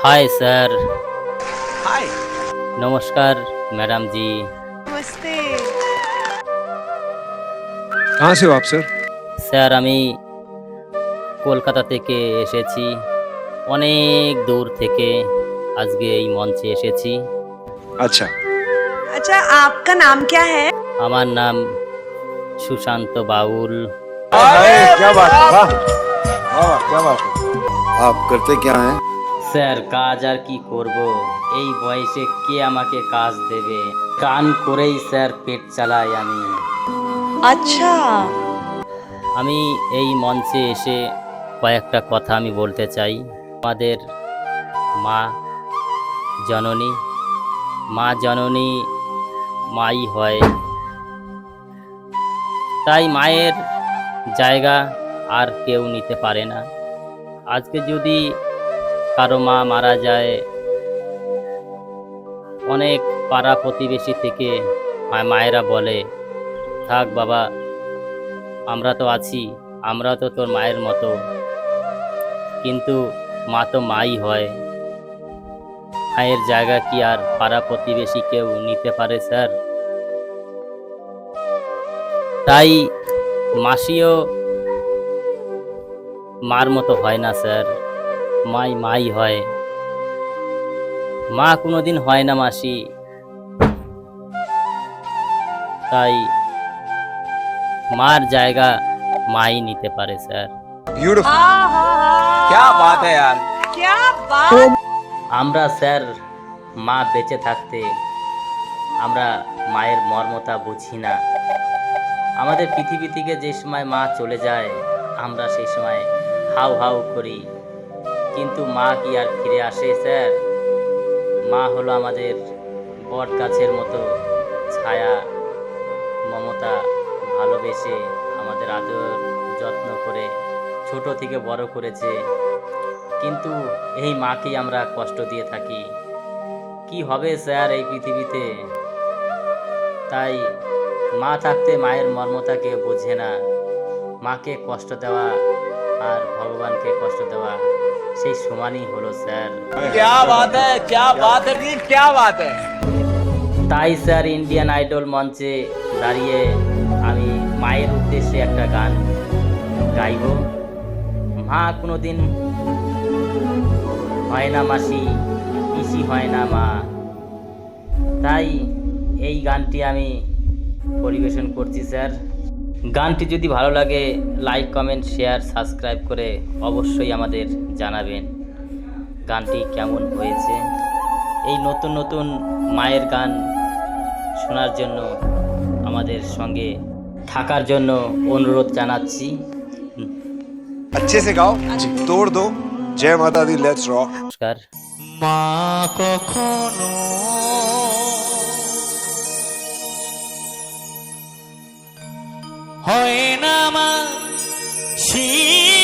Hi sir हाय নমস্কার madam জি नमस्ते कहाँ से हो आप सर স্যার আমি কলকাতা থেকে এসেছি অনেক দূর থেকে আজকে এই মঞ্চে এসেছি अच्छा अच्छा आपका नाम क्या है আমার নাম সুশান্ত বাউল क्या बात है वाह वाह क्या बात है आप करते क्या हैं স্যার কাজ আর কি করব? এই বয়সে কে আমাকে কাজ দেবে? কান করেই স্যার পেট চালাই আমি। আচ্ছা। আমি এই মঞ্চে এসে কয়েকটা কথা আমি বলতে চাই। আমাদের মা জননী মা জননী মাই হয়। তাই মায়ের জায়গা আর কেউ নিতে পারে না। আজকে যদি কারও মা মারা যায়। অনেক পাড়া প্রতিবেশী থেকে মায়েরা বলে, থাক বাবা, আমরা তো আছি, আমরা তো তোর মায়ের মতো। কিন্তু মা তো মাই হয়। মায়ের জায়গা কি আর পাড়া প্রতিবেশী কেউ নিতে পারে, স্যার? তাই মাসিও মার মতো হয় না, স্যার। মাই মাই হয়। মা কোনোদিন হয় না মাসি। তাই মার জায়গা মাই নিতে পারে স্যার। আমরা স্যার মা বেঁচে থাকতে আমরা মায়ের মর্মতা বুঝি না। আমাদের পৃথিবী থেকে যে সময় মা চলে যায় আমরা সেই সময় হাউ হাউ করি। কিন্তু মা কি আর ফিরে আসে, স্যার? মা হলো আমাদের বট গাছের মতো ছায়া। মমতা ভালোবেসে আমাদের আদর যত্ন করে ছোট থেকে বড় করেছে। কিন্তু এই মাকেই আমরা কষ্ট দিয়ে থাকি। কি হবে, স্যার, এই পৃথিবীতে? তাই মা থাকতে মায়ের মর্মতাকে বোঝে না। মাকে কষ্ট দেওয়া আর ভগবানকে কষ্ট দেওয়া সেই সমানই হলো স্যার। তাই স্যার ইন্ডিয়ান আইডল মঞ্চে দাঁড়িয়ে আমি মায়ের উদ্দেশ্যে একটা গান গাইব। মা কোনো দিন হয় না মাসি পিসি হয় না মা। তাই এই গানটি আমি পরিবেশন করছি স্যার। গানটি যদি ভালো লাগে লাইক কমেন্ট শেয়ার সাবস্ক্রাইব করে অবশ্যই আমাদের জানাবেন গানটি কেমন হয়েছে এই নতুন নতুন মায়ের গান শোনার জন্য আমাদের সঙ্গে থাকার জন্য অনুরোধ জানাচ্ছি अच्छे से गाओ तोड़ दो जय माता दी लेट्स रॉक নমস্কার মা কখনো হয় না মা পিসি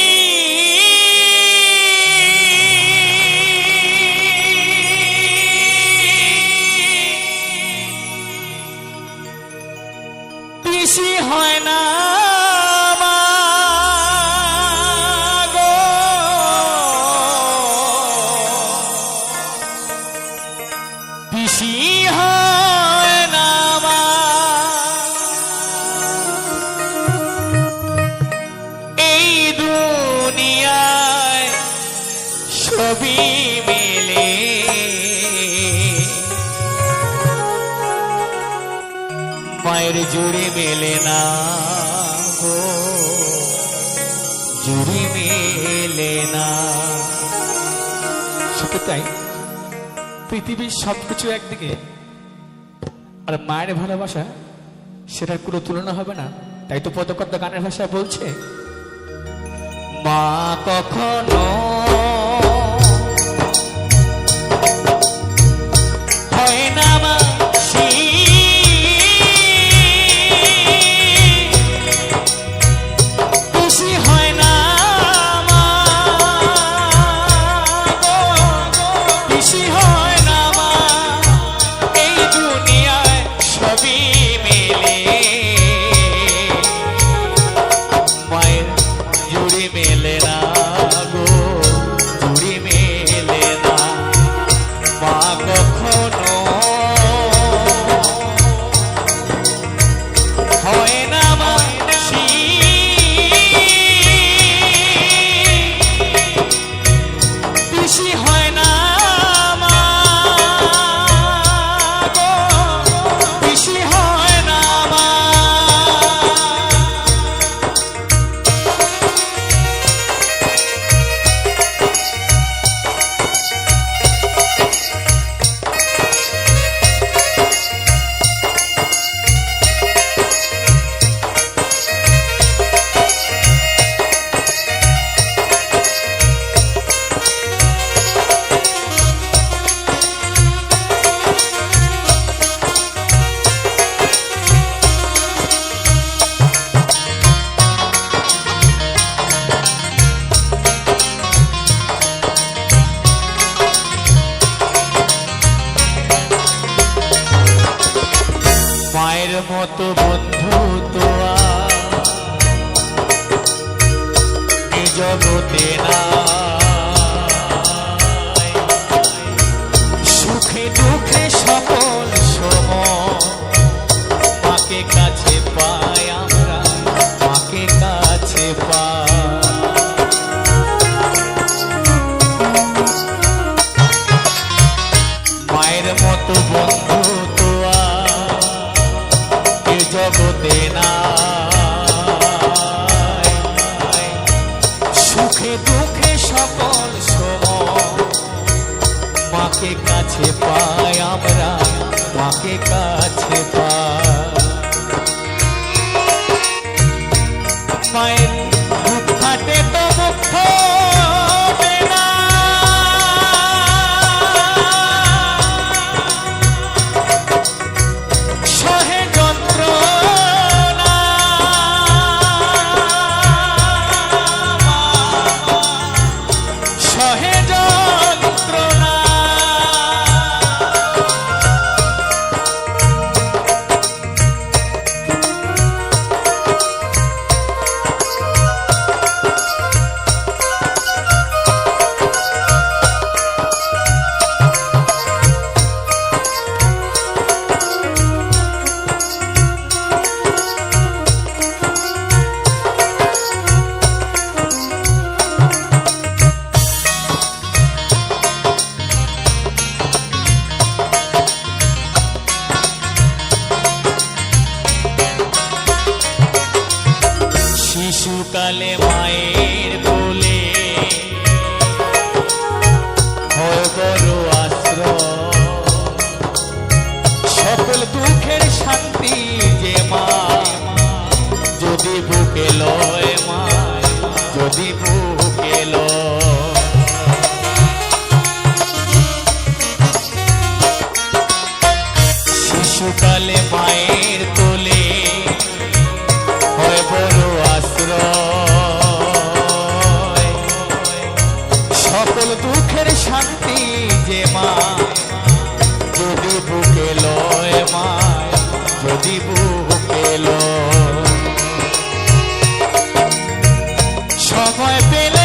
মেলে না গো। জুড়ি মেলে না। সত্যি তাই? পৃথিবীর সবকিছু একদিকে। আর মায়ের ভালোবাসা, সেটার কোনো তুলনা হবে না। তাই তো পদকর্তা গানের ভাষায় বলছে, মা কখনো সকল সময় কাছে পা काले माए। ভয় পেলে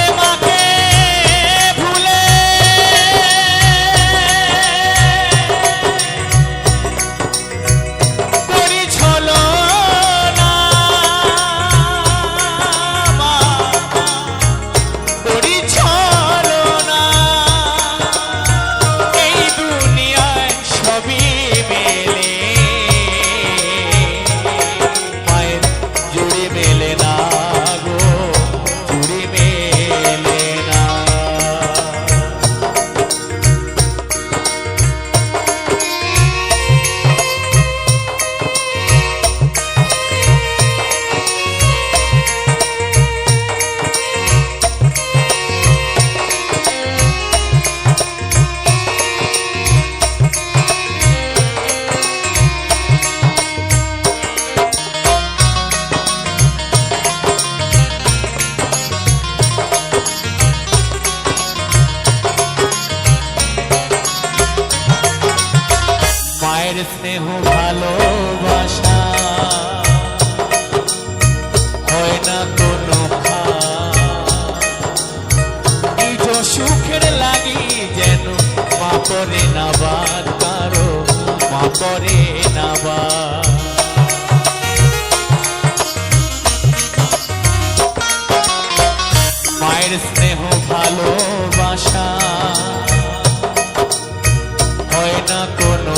হয় না কোনো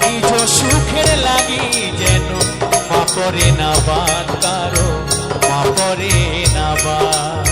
নিজ সুখের লাগি যেন মা করে না বাদ কারও মা করে না বাদ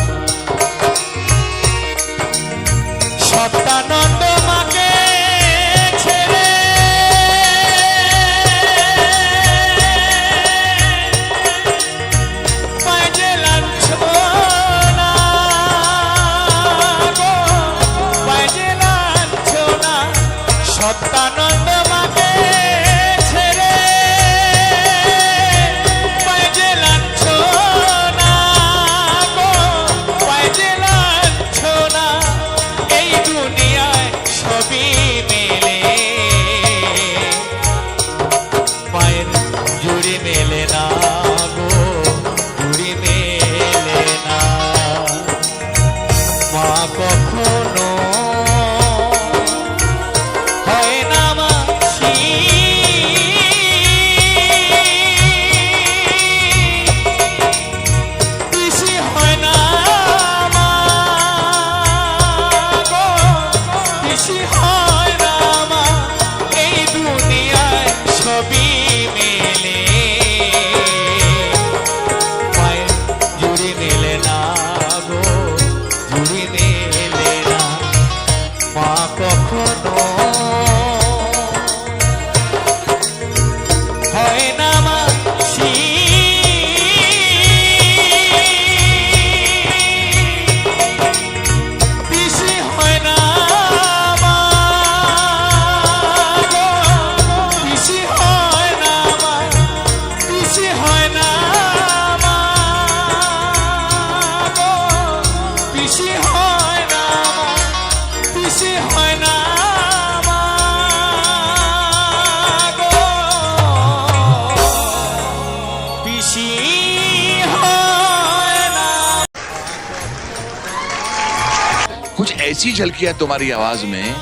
कुछ ऐसी झलकियाँ तुम्हारी आवाज़ में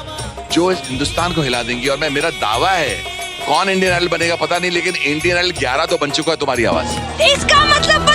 जो इस हिंदुस्तान को हिला देंगी और मैं मेरा दावा है कौन इंडियन आइडल बनेगा पता नहीं लेकिन इंडियन आइडल 11 तो बन चुका है तुम्हारी आवाज़। इसका मतलब